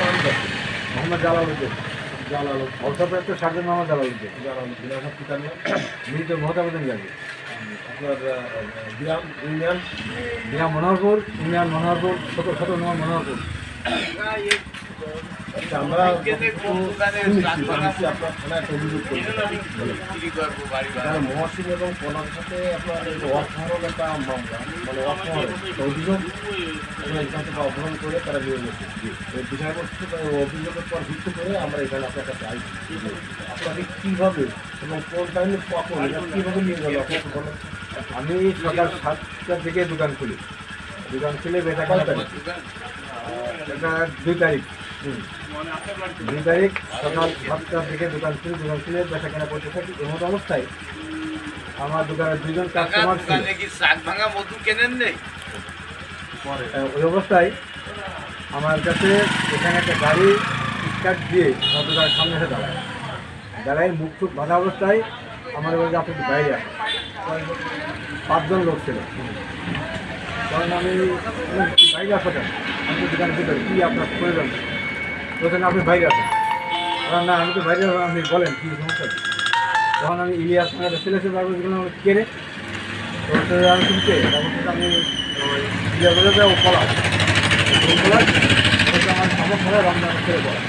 নাম কি? মোহাম্মদ জালালউদ্দিন জালাল অর্থপ্রাপ্ত সার্জন মোহাম্মদ জালালউদ্দিন জালালউদ্দিন আপনার পিতার নাম। মৃত মহতাবুদ্দিন গাজী আপনার গ্রাম ইউনিয়ন গ্রাম মনোহরপুর ইউনিয়ন মনোহরপুর ছোট ছোট নম্বর মনোহরপুর। আমরা এবং আপনার একটা মানে অভিযোগ থেকে করে তারা অভিযোগের পর ভিত্তি করে আমরা কীভাবে এবং কোন টাইমে কখন কীভাবে নিয়ে গেল? আমি সকাল সাতটার দিকে দোকান খুলি। দোকান খুলে বেটা কয় তারিখ? এটা দুই তারিখ। দুই তারিখ সকাল সাতটার দিকে দোকান খুলি দোকান খুলে বেচা কেনা করতে থাকি। এমন অবস্থায় আমার দোকানে দুজন কাস্টমার কেনেন নেই ওই অবস্থায় আমার কাছে এখানে একটা গাড়ি স্টার্ট দিয়ে আমার দোকানের সামনে এসে দাঁড়ায়। দাঁড়ায় মুখ টুক বাঁধা অবস্থায় আমার বলে যে আপনি বাইরে আসেন পাঁচজন লোক ছিল। কারণ আমি বাইরে আসো আমি দোকানের ভিতরে কী আপনার প্রয়োজন? বলছেন আপনি বাইরে আসেন বললাম, না আমি তো বাইরে আপনি বলেন কী সমস্যা? কি?" তখন আমি ইলিয়াস একটা ছেলে ছিল তারপর বললাম কে রে তো আমি তারপর হচ্ছে আমি ইলিয়াস বলে ও পলাশ। পলাশ আমার খবর পরে রমজানের ছেলে পড়া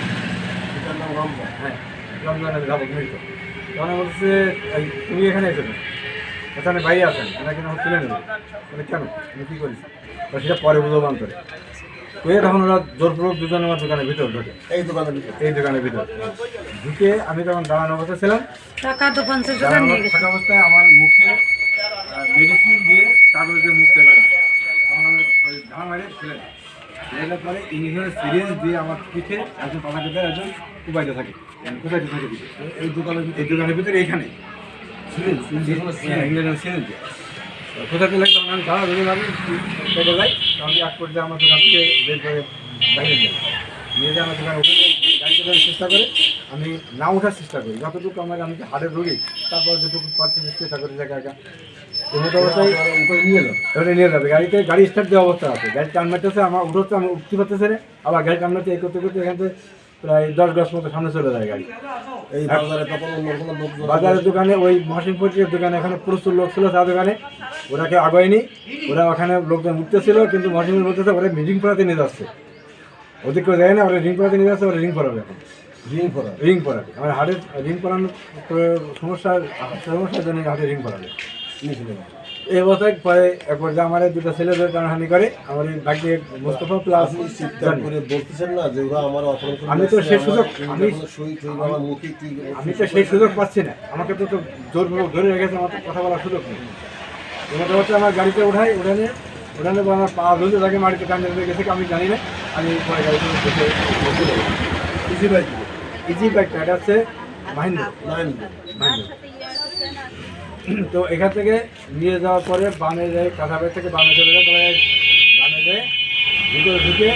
পিতার নাম রমজান হ্যাঁ রমজানের যাব মৃত তখন বলছে তুমি এখানে এসেছ এখানে বাইরে আসেন এটা কিনা তুলে নেবে মানে কেন? আমি কী করিস সেটা পরে বুঝব অন্তরে কয়ে তখন ওরা জোরপূর্বক দুজন আমার দোকানের ভিতর ঢোকে। এই দোকানের ভিতরে। এই দোকানের ভিতর। ঢুকে আমি তখন দাঁড়ানো অবস্থা ছিলাম। টাকা গেছে। থাকা অবস্থায় আমার মুখে মেডিসিন দিয়ে কাগজ দিয়ে মুখ চেপে তখন আমি ওই ধান মারে ফেলে দিই। পরে ইঞ্জেকশনের সিরিঞ্জ দিয়ে আমার পিঠে একজন পাখাতে দেয় একজন কুবাইতে থাকে। কোথায় থাকে পিঠে। এই দোকানের এই দোকানের ভিতরে এইখানে। সিরিঞ্জ ইঞ্জেকশনের হ্যাঁ, দিয়ে কোথাতে লাগে তখন আমি দাঁড়া দুজন আমি এক পর্যায়ে আমার দোকান থেকে বের করে বাইরে নিয়ে। নিয়ে আমার দোকান ওখানে গাড়িতে করে চেষ্টা করে, আমি না ওঠার চেষ্টা করি। যতটুকু আমার আমি হাড়ের রোগী তারপর যেটুকু পারতে চেষ্টা করি জায়গা একা এমতো অবস্থায় উপরে নিয়ে এলো ওটা নিয়ে যাবে। গাড়িতে গাড়ি স্টার্ট দেওয়া অবস্থা আছে। গাড়ি টান মারতেছে, আমার উঠোচ্ছে, আমি উঠতে পারতেছে আবার গাড়ি টান মারতে এই করতে করতে এখান থেকে প্রায় দশ দশ মতো সামনে চলে যায় গাড়ি। এই বাজারে তখন বাজারের দোকানে ওই মহাসিং পত্রিকার দোকানে এখানে প্রচুর লোক ছিল তার দোকানে। ওরাকে আগায়নি। ওরা ওখানে লোকজন উঠতেছিল কিন্তু মহাসিংয়ের বলতেছে ওরা রিং পড়াতে নিয়ে যাচ্ছে। ওদের কেউ যায় না ওরা রিং পড়াতে নিয়ে যাচ্ছে ওরা রিং পড়াবে এখন। রিং করা রিং পড়াবে আমার হাড়ের রিং পড়ানোর সমস্যার সমস্যার জন্য হাতে রিং পড়াবে নিয়েছিল এই অবস্থায় পরে একবার যে আমার দুটো ছেলেদের টানাহানি করে আমার বাকি মোস্তফা প্লাস করে বলতেছেন না যে ওরা আমার অপরাধ করে আমি তো সেই সুযোগ- আমি- আমার মুখে আমি তো সেই সুযোগ পাচ্ছি না। আমাকে তো জোরপূর্বক ধরে রেখেছে আমার তো কথা বলার সুযোগ নেই। এবার হচ্ছে আমার গাড়িতে উঠাই উঠানে উঠানে আমার পা ধুতে থাকে মাটিতে ধরে গেছে আমি জানি না। আমি পরে গাড়িতে ইজি বাইক ইজি বাইকটা এটা হচ্ছে মাহিন্দ্র। নাইন মাহিন্দ্র। তো এখান থেকে নিয়ে যাওয়ার পরে বামে যায় কাঁথাবাড়ি থেকে বামে চলে যায় তবে বামে যায় ভিতরে ঢুকে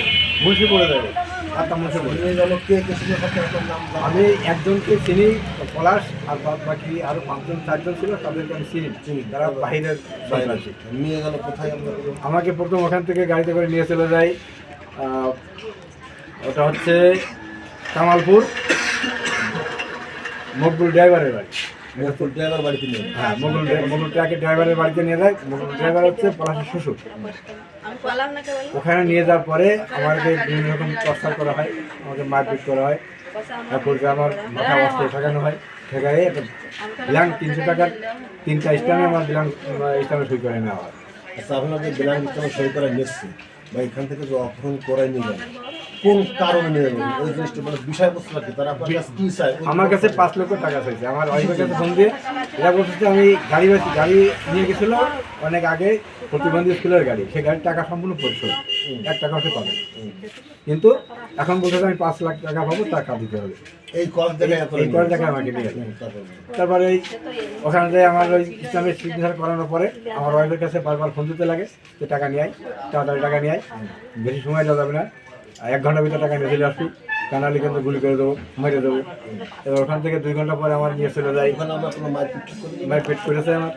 মুন্সি পড়ে যাবে আটটা মুন্সি পড়ে? আমি একজনকে চিনি পলাশ আর বাকি আরও পাঁচজন চারজন ছিল তাদেরকে আমি চিনি। চিনি। তারা বাহিরের নিয়ে গেল কোথায় আমাকে প্রথম ওখান থেকে গাড়িতে করে নিয়ে চলে আহ, ওটা হচ্ছে কামালপুর মকবুল ড্রাইভারের বাড়ি। ড্রাইভার বাড়িতে নিয়ে হ্যাঁ ট্রাকের ড্রাইভারের বাড়িতে নিয়ে যায়। ড্রাইভার হচ্ছে পলাশের শ্বশুর। ওখানে নিয়ে যাওয়ার পরে আমাকে বিভিন্ন রকম প্রস্তাব করা হয় আমাকে মারপিট করা হয়। তারপর আমার মাথা অস্ত্র ঠেকানো হয় ঠেকাই একটা ব্ল্যাঙ্ক তিনশো টাকার তিনটা স্ট্যাম্পে আমার ব্ল্যাঙ্ক স্ট্যাম্পে সই করে নেওয়া হয়। আচ্ছা আপনাকে ব্যাংক বিতরণ সই করে নিচ্ছে বা এখান থেকে যে অপহরণ করাই নিয়ে গেল কোন কারণে নিয়ে ওই জিনিসটা মানে বিষয়বস্তুটা কি তারা আপনার কাছে কি চায়? আমার কাছে পাঁচ লক্ষ টাকা চাইছে। আমার ওয়াইফের কাছে ফোন দিয়ে এরা বলছে যে আমি গাড়ি গাড়ি নিয়ে গেছিল অনেক আগে প্রতিবন্ধী স্কুলের গাড়ি সে গাড়ির টাকা সম্পূর্ণ পরিশোধ এক টাকা সে পাবে কিন্তু এখন বলছে যে আমি পাঁচ লাখ টাকা পাবো টাকা দিতে হবে। এই কল এত এই করে টাকা আমাকে গেল তারপরে এই ওখানে যে আমার ওই ইসলামের সিগনেচার করানোর পরে আমার ওয়াইফের কাছে বারবার ফোন দিতে লাগে যে টাকা নিয়ে আয় তাড়াতাড়ি টাকা নিয়ে আয় বেশি সময় দেওয়া যাবে না। এক ঘণ্টার ভিতরে টাকা নিয়ে চলে আসবি। কানালি কিন্তু গুলি করে দেবো মেরে দেবো। এবার ওখান থেকে দুই ঘণ্টা পরে আমার নিয়ে চলে যায়। ওখানে আমরা কোনো মারপিট করেছে আমার।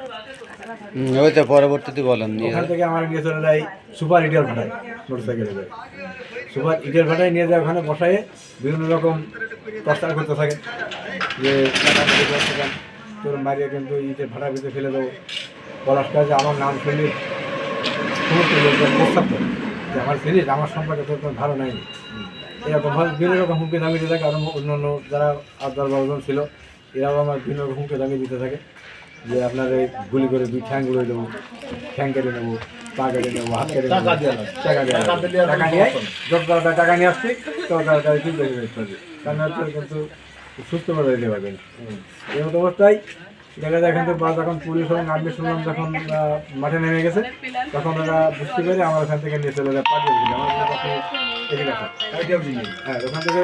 ওই তো পরবর্তীতে বলেন ওখান থেকে আমার নিয়ে চলে যায় সুপার হিটার ভাড়ায় মোটর সাইকেলে যায়। সুপার ইটের ভাটায় নিয়ে যায় ওখানে বসায় বিভিন্ন রকম প্রস্তাব করতে থাকে। যে তোর মারিয়ে কিন্তু ইটের ভাটার ভিতরে ফেলে দেবো। পলাশটা যে আমার নাম শুনলে সমস্ত লোকজন প্রস্তাব করে যে আমার জিনিস আমার সম্পর্কে তোর কোনো ধারণা নেই। এরকম ভাবে বিভিন্ন রকম হুমকি দামি দিতে থাকে আরও অন্যান্য যারা আর দশ বারোজন ছিল এরাও আমার বিভিন্ন রকম হুমকি দামি দিতে থাকে। যে আপনার এই গুলি করে দুই ঠ্যাংগুলো দেবো ঠ্যাং কেটে নেব পা কেটে নেব হাত কেটে নেব টাকা। টাকা নিয়ে যত তাড়াতাড়ি টাকা নিয়ে আসছি তত তাড়াতাড়ি কিন্তু কারণ হচ্ছে কিন্তু সুস্থ করে দিতে পারবেন এই মতো অবস্থায় দেখা যায় এখান থেকে বা যখন পুলিশ এবং আর্মি শুনলাম যখন মাঠে নেমে গেছে তখন ওরা বুঝতে পেরে আমার ওখান থেকে নিয়ে চলে যায় পাঠিয়ে দিল আমার হয় ওখান থেকে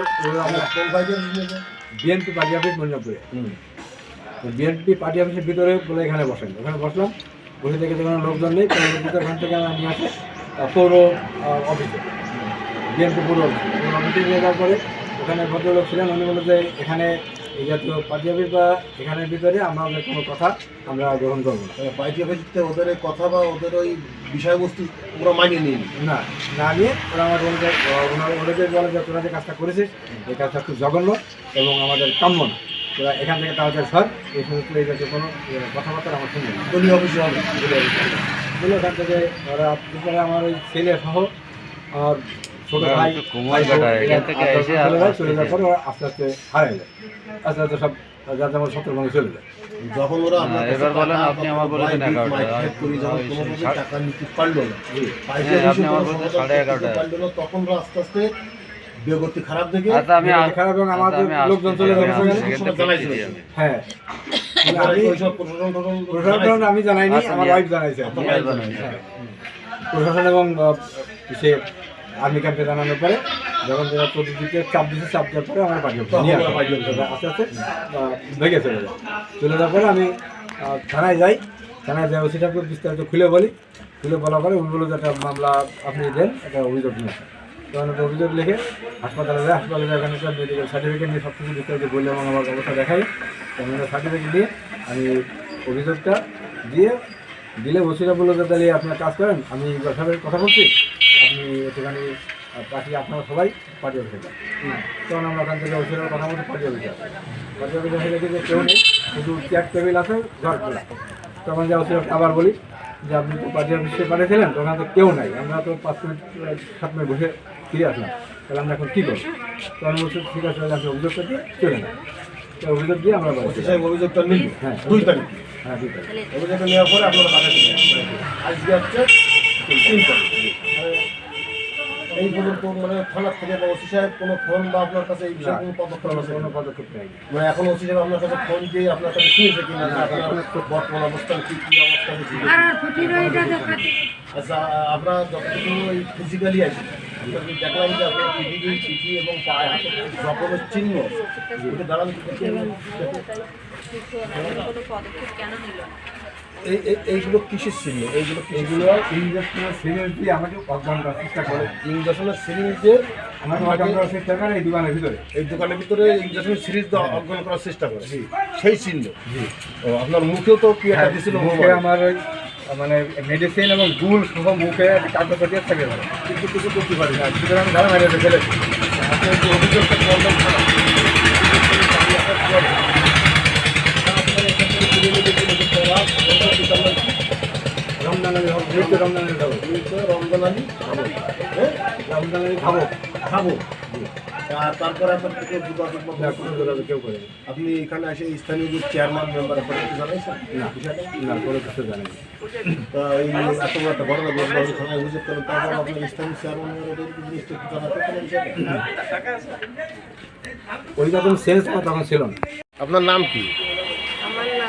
বিএনপি পার্টি অফিস মনিরামপুরে বিএনপি পার্টি অফিসের ভিতরে বলে এখানে বসেন। ওখানে বসলাম বসে থেকে যখন লোকজন নেই পরবর্তীতে ওখান থেকে আমার নিয়ে আসে পৌর অফিসে। বিএনপি পৌর অফিস। পৌর অফিসে নিয়ে যাওয়ার পরে ওখানে ভদ্রলোক ছিলেন উনি বলল যে এখানে এই জাতীয় পার্টি অফিস বা এখানের ভিতরে আমাদের কোনো কথা আমরা গ্রহণ করব না। তাহলে পার্টি অফিসে ওদের কথা বা ওদের ওই বিষয়বস্তু পুরো মানিয়ে নিয়ে না না নিয়ে ওরা আমার বলে ওদেরকে বলে যে তোরা যে কাজটা করেছিস এই কাজটা খুব জঘন্য এবং আমাদের কাম্য না। তোরা এখান থেকে তাড়াতাড়ি সর এই সমস্ত এই জাতীয় কোনো কথাবার্তা আমার শুনবে না দলীয় অফিসে হবে। বলে ওখান থেকে ওরা আমার ওই ছেলে সহ আর ছোট ভাই কোমর কাটা, এখান থেকে এসে চলে যায় আর- চলে যাওয়ার পরে ওরা আস্তে আস্তে হারিয়ে যায়। আস্তে আস্তে সব যার যেমন চলে যায়। যখন ওরা এবার বলেন আপনি আমার এগারোটা, টাকা নিতে পারল না হ্যাঁ, আপনি আমার সাড়ে না, তখন ওরা আস্তে আস্তে বেগতি খারাপ দেখে আচ্ছা আমি খারাপ এবং আমাদের আচ্ছা, লোকজন চলে। হ্যাঁ। আমি প্রশাসন আমি জানাইনি আমার ওয়াইফ জানাইছে। হ্যাঁ। প্রশাসন এবং সে আর্মি ক্যাম্পে জানানোর পরে যখন তারা প্রতিদিকে চাপ দিচ্ছে চাপ দেওয়ার পরে আমার পাঠিয়ে নিয়ে। আস্তে আস্তে ভেঙে চলে যায়। চলে যাওয়ার পরে আমি থানায় যাই। থানায় যাই ওসিটাকে বিস্তারিত খুলে বলি। খুলে বলার পরে উনি বলল একটা মামলা আপনি দেন, একটা অভিযোগ নিয়ে। তখন একটা অভিযোগ লিখে হাসপাতালে যায়। হাসপাতালে ওখানে একটা মেডিকেল সার্টিফিকেট নিয়ে সব কিছু বিস্তারিত বললে এবং আমার অবস্থা দেখাই। তখন সার্টিফিকেট দিয়ে আমি অভিযোগটা দিয়ে দিলে ওসিরা বলল যে, তাহলে আপনার কাজ করেন, আমি সাহেবের কথা বলছি। একটুখানি পাঠিয়ে আপনারা সবাই পার্টি অফিসে যান। তখন আমরা ওখান থেকে ওসিরার কথা মতো পার্টি অফিসে আসি পার্টি অফিসে দেখি যে কেউ নেই শুধু চেয়ার টেবিল আছে ঘর খোলা। তখন যা ওসিরাকে আবার বলি যে আপনি তো পার্টি অফিসে পাঠিয়েছিলেন তো ওখানে তো কেউ নাই। আমরা তো পাঁচ মিনিট সাত মিনিট বসে ফিরে আসলাম। তাহলে আমরা এখন কী করব? তখন বলছি ঠিক আছে তাহলে আপনি অভিযোগটা দিয়ে চলে যান তো অভিযোগ দিয়ে আমরা অভিযোগটা নিল হ্যাঁ। দুই তারিখ। হ্যাঁ ঠিক আছে অভিযোগটা নেওয়ার পরে আপনারা আজকে হচ্ছে তিন তারিখ। এই পর্যন্ত মানে থানার থেকে বা ওসি সাহেব কোনো ফোন বা আপনার কাছে এই বিষয়ে কোনো পদক্ষেপ আছে কোনো পদক্ষেপ নেই মানে এখন ওসি সাহেব আপনার কাছে ফোন দিয়ে আপনার কাছে শুনেছে কিনা? যে আপনার বর্তমান অবস্থান কি কি অবস্থা হচ্ছে আচ্ছা আপনারা যতটুকু ওই ফিজিক্যালি আছে দেখলাম যে আপনার পিঠি পিঠি এবং পায়ে হাতে চিহ্ন দাঁড়ান কোনো পদক্ষেপ কেন নিল না? এই এই- এইগুলো কিসের চিহ্ন এইগুলো এগুলো ইঞ্জেকশনের সিরিয়াল দিয়ে আমাকে অজ্ঞান করার চেষ্টা করে। ইঞ্জেকশনের সিরিজের আমাকে অজ্ঞান করার চেষ্টা করে এই দোকানের ভিতরে। এই দোকানের ভিতরে ইঞ্জেকশনের সিরিজ অর্জন করার চেষ্টা করে। সেই চিহ্ন। ও আপনার মুখেও তো কি একটা দিছিল হ্যাঁ, মুখে আমার মানে মেডিসিন এবং গুল সহ মুখে কাগজ দিয়ে থাকে। কিন্তু কিছু করতে পারি না সুতরাং আমি ধারা মারিয়ে ফেলেছি অভিযোগটা খাব খাব তারপরে আপনার কেউ করে আপনি এখানে এসে স্থানীয় যে চেয়ারম্যান মেম্বার জানাইছেন না কোনো কিছু তা এই এত বড় একটা করেন তারপর আপনার স্থানীয় চেয়ারম্যান ওই রকম সেন্স তখন ছিল আপনার নাম কি?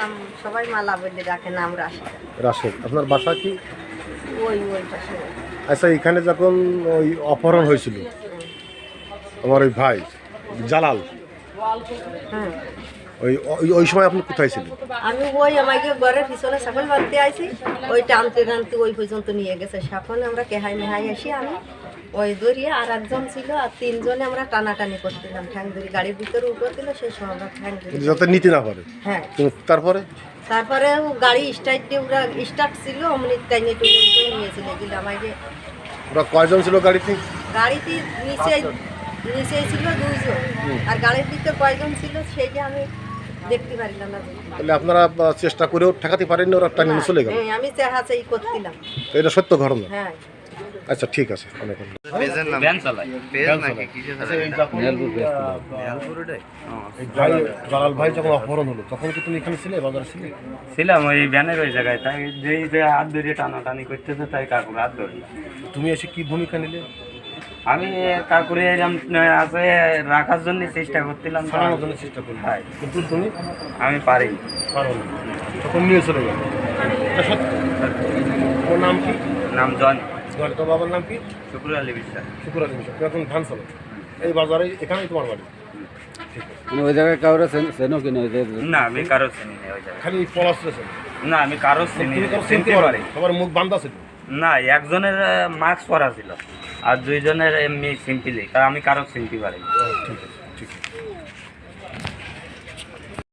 নাম সবাই মালা বলে ডাকে নাম রাশেদ। রাশেদ। আপনার বাসা কি? ওই ওই পাশে। আচ্ছা এখানে যখন ওই অপহরণ হয়েছিল আমার ওই ভাই জালাল হ্যাঁ ওই ওই- ওই সময় আপনি কোথায় ছিলেন? আমি ওই আমাকে ঘরের পিছনে ছাগল বাঁধতে আইছি। ওই টানতে টানতে ওই পর্যন্ত নিয়ে গেছে। এখন আমরা কেহাই মেহাই আসি আমি। ওই দড়িয়ে আর একজন ছিল আর তিনজনে আমরা টানাটানি করছিলাম ঠ্যাং ধরি গাড়ির ভিতরে উঠে দিল সেই সময় আমরা ঠ্যাং ধরি যাতে নিতে না পারে। হ্যাঁ। তারপরে? তারপরে গাড়ি স্টার্ট দিয়ে ওরা স্টার্ট ছিল অমনি টাইনে টুনে উঠে নিয়েছিল এগুলো আমাকে। ওরা কয়জন ছিল গাড়িতে? গাড়িটি নিচে নিচে ছিল দুইজন। আর গাড়ির ভিতরে কয়জন ছিল সেই যে আমি দেখতে পারিলাম না তাহলে আপনারা চেষ্টা করেও ঠেকাতে পারেননি ওরা নিয়ে চলে গেল। হ্যাঁ, আমি চেহা চাই করছিলাম। এটা সত্য ঘটনা? হ্যাঁ। আচ্ছা ঠিক আছে অনেক কিসে এই ভাই জালাল ভাই যখন অপহরণ হলো তখন কি তুমি এখানে ছিলে বাজারে ছিলে? ছিলাম ওই ভ্যানের ওই জায়গায়। তাই যেই যে হাত ধরে টানাটানি করতেছে তাই কাকুর হাত ধরলাম। তুমি এসে কি ভূমিকা নিলে? আমি কাকুরে এরম আছে রাখার জন্য চেষ্টা করছিলাম জন্য চেষ্টা হ্যাঁ। কিন্তু তুমি? আমি পারি। পারো তখন নিয়ে চলে গেল? ওর নাম কি? নাম জন। তোর বাবার নাম কি? শুক্র আলী বিশ্বাস। শুকুর আলী তুমি এখন ধান চালো। এই বাজারে এখানেই তোমার বাড়ি। মানে ওই জায়গায় কাউরে চেনো ওই যে না আমি কারও চিনি না ওই জায়গায়। খালি পলাশ না আমি কারও চিনি তুমি চিনতে পারি। সবার মুখ বান্ধা ছিল। না একজনের মাস্ক পরা ছিল। আর দুইজনের এমনি সিম্পলি কারণ আমি কারও সিম্পি পারি